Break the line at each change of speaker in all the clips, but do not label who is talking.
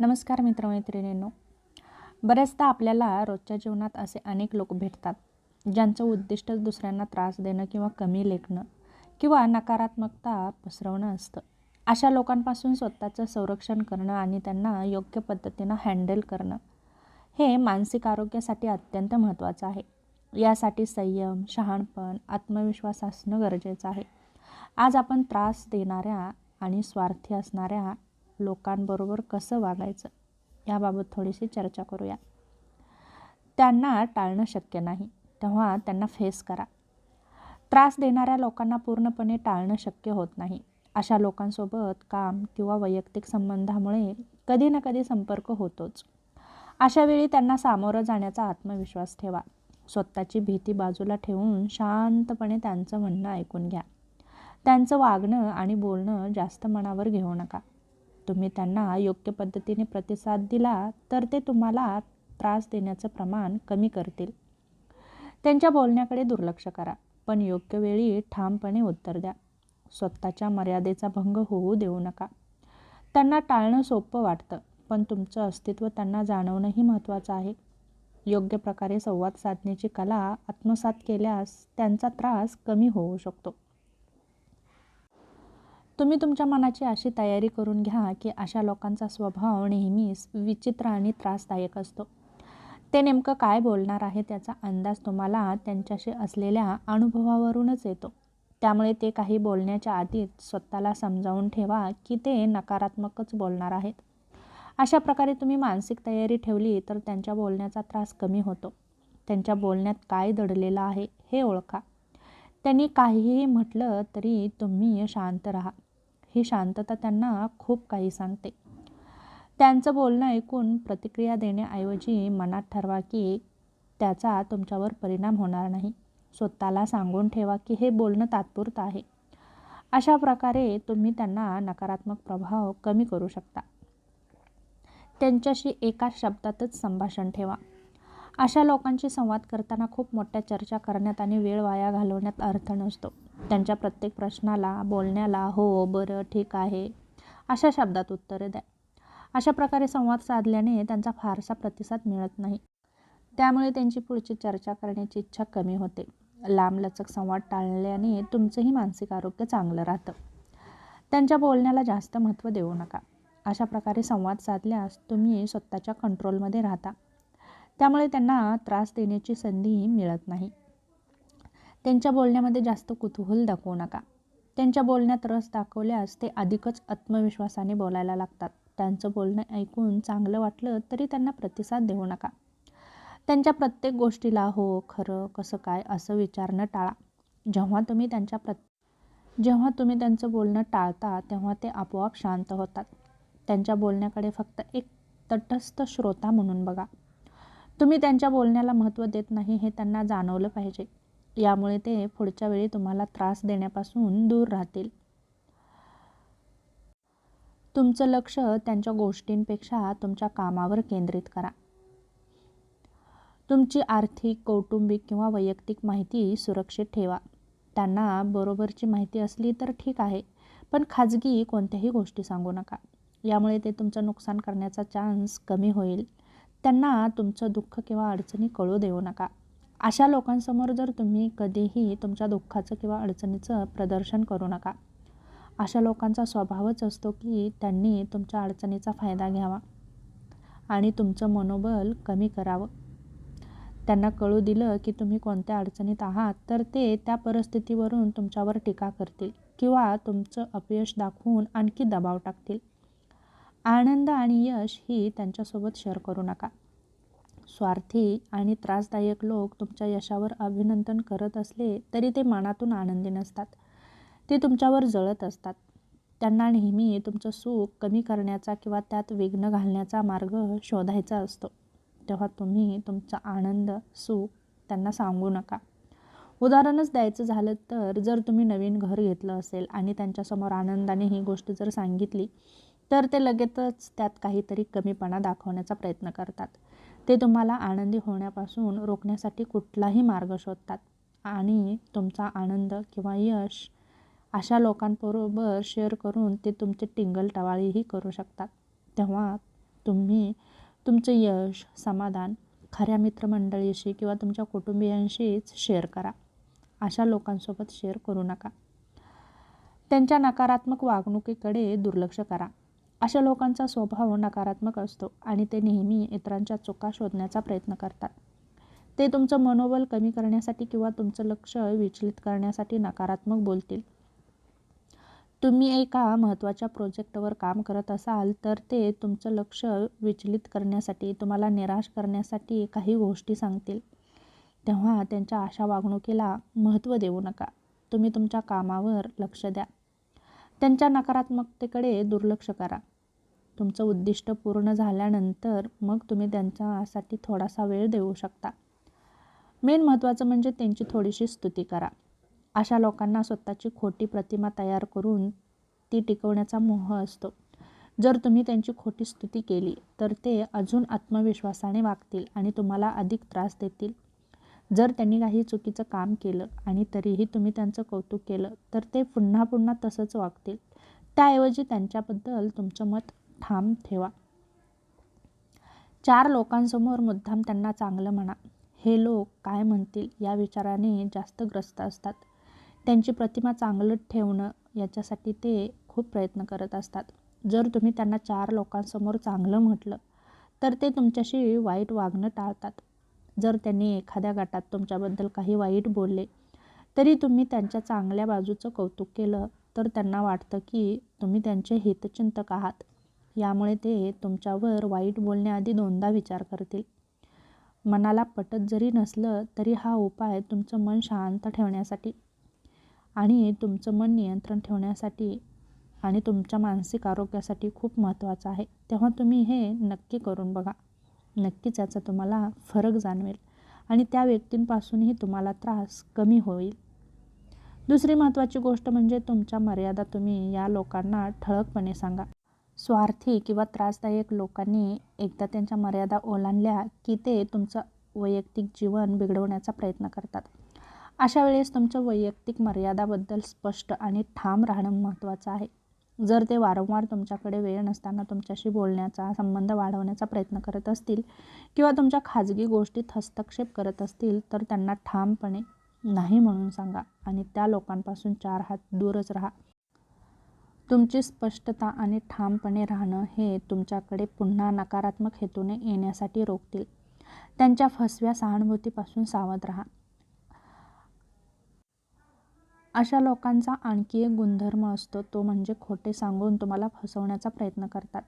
नमस्कार मित्रमैत्रिणींनो. बऱ्याचदा आपल्याला रोजच्या जीवनात असे अनेक लोक भेटतात ज्यांचं उद्दिष्ट दुसऱ्यांना त्रास देणं किंवा कमी लेखणं किंवा नकारात्मकता पसरवणं असतं. अशा लोकांपासून स्वतःचं संरक्षण करणं आणि त्यांना योग्य पद्धतीनं हँडल करणं हे मानसिक आरोग्यासाठी अत्यंत महत्त्वाचं आहे. यासाठी संयम शहाणपण आत्मविश्वास असणं गरजेचं आहे. आज आपण त्रास देणाऱ्या आणि स्वार्थी असणाऱ्या लोकांबरोबर कसं वागायचं याबाबत थोडीशी चर्चा करूया. त्यांना टाळणं शक्य नाही तेव्हा त्यांना फेस करा. त्रास देणाऱ्या लोकांना पूर्णपणे टाळणं शक्य होत नाही. अशा लोकांसोबत काम किंवा वैयक्तिक संबंधामुळे कधी ना कधी संपर्क होतोच. अशा वेळी त्यांना सामोरं जाण्याचा आत्मविश्वास ठेवा. स्वतःची भीती बाजूला ठेवून शांतपणे त्यांचं म्हणणं ऐकून घ्या. त्यांचं वागणं आणि बोलणं जास्त मनावर घेऊ नका. तुम्ही त्यांना योग्य पद्धतीने प्रतिसाद दिला तर ते तुम्हाला त्रास देण्याचं प्रमाण कमी करतील. त्यांच्या बोलण्याकडे दुर्लक्ष करा पण योग्य वेळी ठामपणे उत्तर द्या. स्वतःच्या मर्यादेचा भंग होऊ देऊ नका. त्यांना टाळणं सोपं वाटतं पण तुमचं अस्तित्व त्यांना जाणवणंही महत्त्वाचं आहे. योग्य प्रकारे संवाद साधण्याची कला आत्मसात केल्यास त्यांचा त्रास कमी होऊ शकतो. तुम्ही तुमच्या मनाची अशी तयारी करून घ्या की अशा लोकांचा स्वभाव नेहमीच विचित्र आणि त्रासदायक असतो. ते नेमकं काय बोलणार आहे त्याचा अंदाज तुम्हाला त्यांच्याशी असलेल्या अनुभवावरूनच येतो. त्यामुळे ते काही बोलण्याच्या आधीच स्वतःला समजावून ठेवा की ते नकारात्मकच बोलणार आहेत. अशा प्रकारे तुम्ही मानसिक तयारी ठेवली तर त्यांच्या बोलण्याचा त्रास कमी होतो. त्यांच्या बोलण्यात काय दडलेलं आहे हे ओळखा. त्यांनी काहीही म्हटलं तरी तुम्ही शांत राहा. ही शांतता त्यांना खूप काही सांगते. त्यांचं बोलणं ऐकून प्रतिक्रिया देण्याऐवजी मनात ठरवा की त्याचा तुमच्यावर परिणाम होणार नाही. स्वतःला सांगून ठेवा की हे बोलणं तात्पुरतं आहे. अशा प्रकारे तुम्ही त्यांना नकारात्मक प्रभाव कमी करू शकता. त्यांच्याशी एका शब्दातच संभाषण ठेवा. अशा लोकांशी संवाद करताना खूप मोठ्या चर्चा करण्यात आणि वेळ वाया घालवण्यात अर्थ नसतो. त्यांच्या प्रत्येक प्रश्नाला बोलण्याला हो बरं ठीक आहे अशा शब्दात उत्तरे द्या. अशा प्रकारे संवाद साधल्याने त्यांचा फारसा प्रतिसाद मिळत नाही. त्यामुळे त्यांची पुढची चर्चा करण्याची इच्छा कमी होते. लांबलचक संवाद टाळल्याने तुमचंही मानसिक आरोग्य चांगलं राहतं. त्यांच्या बोलण्याला जास्त महत्त्व देऊ नका. अशा प्रकारे संवाद साधल्यास तुम्ही स्वतःच्या कंट्रोलमध्ये राहता. त्यामुळे त्यांना त्रास देण्याची संधी मिळत नाही. त्यांच्या बोलण्यामध्ये जास्त कुतूहल दाखवू नका. त्यांच्या बोलण्यात रस दाखवल्यास ते अधिकच आत्मविश्वासाने बोलायला लागतात. त्यांचं बोलणं ऐकून चांगलं वाटलं तरी त्यांना प्रतिसाद देऊ नका. त्यांच्या प्रत्येक गोष्टीला हो खरं कसं काय असं विचारणं टाळा. जेव्हा तुम्ही त्यांच्या प्रत जेव्हा तुम्ही त्यांचं बोलणं टाळता तेव्हा ते आपोआप शांत होतात. त्यांच्या बोलण्याकडे फक्त एक तटस्थ श्रोता म्हणून बघा. तुम्ही त्यांच्या बोलण्याला महत्त्व देत नाही हे त्यांना जाणवलं पाहिजे. यामुळे ते पुढच्या वेळी तुम्हाला त्रास देण्यापासून दूर राहतील. तुमचं लक्ष त्यांच्या गोष्टींपेक्षा तुमच्या कामावर केंद्रित करा. तुमची आर्थिक कौटुंबिक किंवा वैयक्तिक माहिती सुरक्षित ठेवा. त्यांना बरोबरची माहिती असली तर ठीक आहे पण खाजगी कोणत्याही गोष्टी सांगू नका. यामुळे ते तुमचं नुकसान करण्याचा चान्स कमी होईल. त्यांना तुमचं दुःख किंवा अडचणी कळू देऊ नका. अशा लोकांसमोर जर तुम्ही कधीही तुमच्या दुःखाचं किंवा अडचणीचं प्रदर्शन करू नका. अशा लोकांचा स्वभावच असतो की त्यांनी तुमच्या अडचणीचा फायदा घ्यावा आणि तुमचं मनोबल कमी करावं. त्यांना कळू दिलं की तुम्ही कोणत्या अडचणीत आहात तर ते त्या परिस्थितीवरून तुमच्यावर टीका करतील किंवा तुमचं अपयश दाखवून आणखी दबाव टाकतील. आनंद आणि यश ही त्यांच्यासोबत शेअर करू नका. स्वार्थी आणि त्रासदायक लोक तुमच्या यशावर अभिनंदन करत असले तरी ते मनातून आनंदी नसतात. ते तुमच्यावर जळत असतात. त्यांना नेहमी तुमचं सुख कमी करण्याचा किंवा त्यात विघ्न घालण्याचा मार्ग शोधायचा असतो. तेव्हा तुम्ही तुमचा आनंद सुख त्यांना सांगू नका. उदाहरणच द्यायचं झालं तर जर तुम्ही नवीन घर घेतलं असेल आणि त्यांच्यासमोर आनंदाने ही गोष्ट जर सांगितली तर ते लगेचच त्यात काहीतरी कमीपणा दाखवण्याचा प्रयत्न करतात. ते तुम्हाला आनंदी होण्यापासून रोखण्यासाठी कुठलाही मार्ग शोधतात. आणि तुमचा आनंद किंवा यश अशा लोकांबरोबर शेअर करून ते तुमचे टिंगल टवाळीही करू शकतात. तेव्हा तुम्ही तुमचं यश समाधान खऱ्या मित्रमंडळीशी किंवा तुमच्या कुटुंबियांशीच शेअर करा. अशा लोकांसोबत शेअर करू नका. त्यांच्या नकारात्मक वागणुकीकडे दुर्लक्ष करा. अशा लोकांचा स्वभाव नकारात्मक असतो आणि ते नेहमी इतरांच्या चुका शोधण्याचा प्रयत्न करतात. ते तुमचं मनोबल कमी करण्यासाठी किंवा तुमचं लक्ष विचलित करण्यासाठी नकारात्मक बोलतील. तुम्ही एका महत्त्वाच्या प्रोजेक्टवर काम करत असाल तर ते तुमचं लक्ष विचलित करण्यासाठी तुम्हाला निराश करण्यासाठी काही गोष्टी सांगतील. तेव्हा त्यांच्या अशा वागणुकीला महत्त्व देऊ नका. तुम्ही तुमच्या कामावर लक्ष द्या. त्यांच्या नकारात्मकतेकडे दुर्लक्ष करा. तुमचं उद्दिष्ट पूर्ण झाल्यानंतर मग तुम्ही त्यांच्यासाठी थोडासा वेळ देऊ शकता. मेन महत्त्वाचं म्हणजे त्यांची थोडीशी स्तुती करा. अशा लोकांना स्वतःची खोटी प्रतिमा तयार करून ती टिकवण्याचा मोह असतो. जर तुम्ही त्यांची खोटी स्तुती केली तर ते अजून आत्मविश्वासाने वागतील आणि तुम्हाला अधिक त्रास देतील. जर त्यांनी काही चुकीचं काम केलं आणि तरीही तुम्ही त्यांचं कौतुक केलं तर ते पुन्हा पुन्हा तसंच वागतील. त्याऐवजी त्यांच्याबद्दल तुमचं मत ठाम ठेवा. चार लोकांसमोर मुद्दाम त्यांना चांगलं म्हणा. हे लोक काय म्हणतील या विचाराने जास्त ग्रस्त असतात. त्यांची प्रतिमा चांगलं ठेवणं याच्यासाठी ते खूप प्रयत्न करत असतात. जर तुम्ही त्यांना चार लोकांसमोर चांगलं म्हटलं तर ते तुमच्याशी वाईट वागणं टाळतात. जर त्यांनी एखाद्या गटात तुमच्याबद्दल काही वाईट बोलले तरी तुम्ही त्यांच्या चांगल्या बाजूचं कौतुक केलं तर त्यांना वाटतं की तुम्ही त्यांचे हितचिंतक आहात. यामुळे ते तुमच्यावर वाईट बोलण्याआधी दोनदा विचार करतील. मनाला पटत जरी नसलं तरी हा उपाय तुमचं मन शांत ठेवण्यासाठी आणि तुमचं मन नियंत्रण ठेवण्यासाठी आणि तुमच्या मानसिक आरोग्यासाठी खूप महत्त्वाचं आहे. तेव्हा तुम्ही हे नक्की करून बघा. नक्कीच याचा तुम्हाला फरक जाणवेल आणि त्या व्यक्तींपासूनही तुम्हाला त्रास कमी होईल. दुसरी महत्त्वाची गोष्ट म्हणजे तुमच्या मर्यादा तुम्ही या लोकांना ठळकपणे सांगा. स्वार्थी किंवा त्रासदायक लोकांनी एकदा त्यांच्या मर्यादा ओलांडल्या की ते तुमचं वैयक्तिक जीवन बिघडवण्याचा प्रयत्न करतात. अशा वेळेस तुमच्या वैयक्तिक मर्यादाबद्दल स्पष्ट आणि ठाम राहणं महत्त्वाचं आहे. जर ते वारंवार तुमच्याकडे वेळ नसताना तुमच्याशी बोलण्याचा संबंध वाढवण्याचा प्रयत्न करत असतील किंवा तुमच्या खाजगी गोष्टीत हस्तक्षेप करत असतील तर त्यांना ठामपणे नाही म्हणून सांगा आणि त्या लोकांपासून चार हात दूरच राहा. तुमची स्पष्टता आणि ठामपणे राहणं हे तुमच्याकडे पुन्हा नकारात्मक हेतूने येण्यासाठी रोखतील. त्यांच्या फसव्या सहानुभूतीपासून सावध राहा. अशा लोकांचा आणखी एक गुणधर्म असतो तो म्हणजे खोटे सांगून तुम्हाला फसवण्याचा प्रयत्न करतात.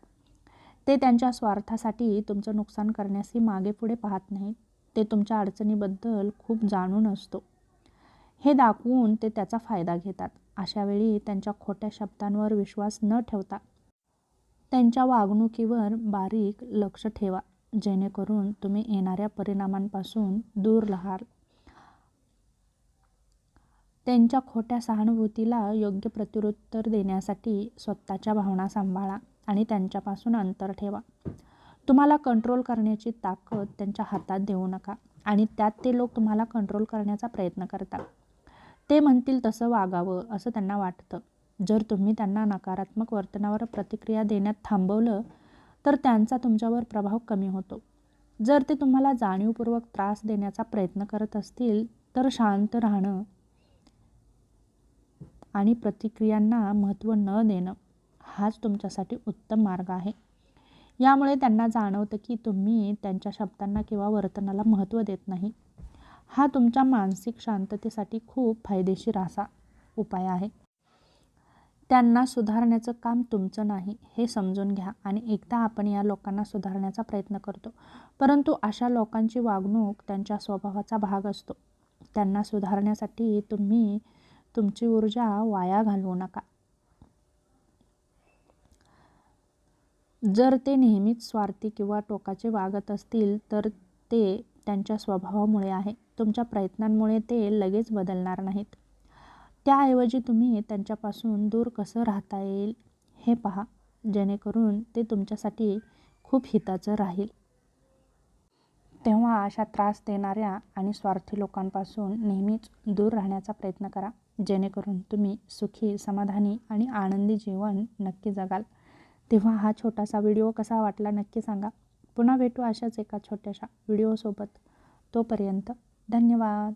ते त्यांच्या स्वार्थासाठी तुमचं नुकसान करण्यासही मागे पुढे पाहत नाहीत. ते तुमच्या अडचणीबद्दल खूप जाणून असतो. हे दाखवून ते त्याचा फायदा घेतात. अशावेळी त्यांच्या खोट्या शब्दांवर विश्वास न ठेवता त्यांच्या वागणुकीवर बारीक लक्ष ठेवा. जेणेकरून तुम्ही येणाऱ्या परिणामांपासून दूर राहाल. त्यांच्या खोट्या सहानुभूतीला योग्य प्रत्युत्तर देण्यासाठी स्वतःच्या भावना सांभाळा आणि त्यांच्यापासून अंतर ठेवा. तुम्हाला कंट्रोल करण्याची ताकद त्यांच्या हातात देऊ नका आणि त्यात ते लोक तुम्हाला कंट्रोल करण्याचा प्रयत्न करतात. ते म्हणतील तसं वागावं असं त्यांना वाटतं. जर तुम्ही त्यांना नकारात्मक वर्तनावर प्रतिक्रिया देण्यात थांबवलं तर त्यांचा तुमच्यावर प्रभाव कमी होतो. जर ते तुम्हाला जाणीवपूर्वक त्रास देण्याचा प्रयत्न करत असतील तर शांत राहणं आणि प्रतिक्रियांना महत्त्व न देणं हाच तुमच्यासाठी उत्तम मार्ग आहे. यामुळे त्यांना जाणवतं की तुम्ही त्यांच्या शब्दांना किंवा वर्तनाला महत्त्व देत नाही. हा तुमच्या मानसिक शांततेसाठी खूप फायदेशीर असा उपाय आहे. त्यांना सुधारण्याचं काम तुमचं नाही हे समजून घ्या आणि एकदा आपण या लोकांना सुधारण्याचा प्रयत्न करतो. परंतु अशा लोकांची वागणूक त्यांच्या स्वभावाचा भाग असतो. त्यांना सुधारण्यासाठी तुम्ही तुमची ऊर्जा वाया घालवू नका. जर ते नेहमीच स्वार्थी किंवा टोकाचे वागत असतील तर ते त्यांच्या स्वभावामुळे आहे. तुमच्या प्रयत्नांमुळे ते लगेच बदलणार नाहीत. त्याऐवजी तुम्ही त्यांच्यापासून दूर कसं राहता येईल हे पहा जेणेकरून ते तुमच्यासाठी खूप हिताचं राहील. तेव्हा अशा त्रास देणाऱ्या आणि स्वार्थी लोकांपासून नेहमीच दूर राहण्याचा प्रयत्न करा. जेणेकरून तुम्ही सुखी समाधानी आणि आनंदी जीवन नक्की जगाल. तेव्हा हा छोटासा व्हिडिओ कसा वाटला नक्की सांगा. पुन्हा भेटू अशाच एका छोट्याशा व्हिडिओसोबत. तोपर्यंत धन्यवाद.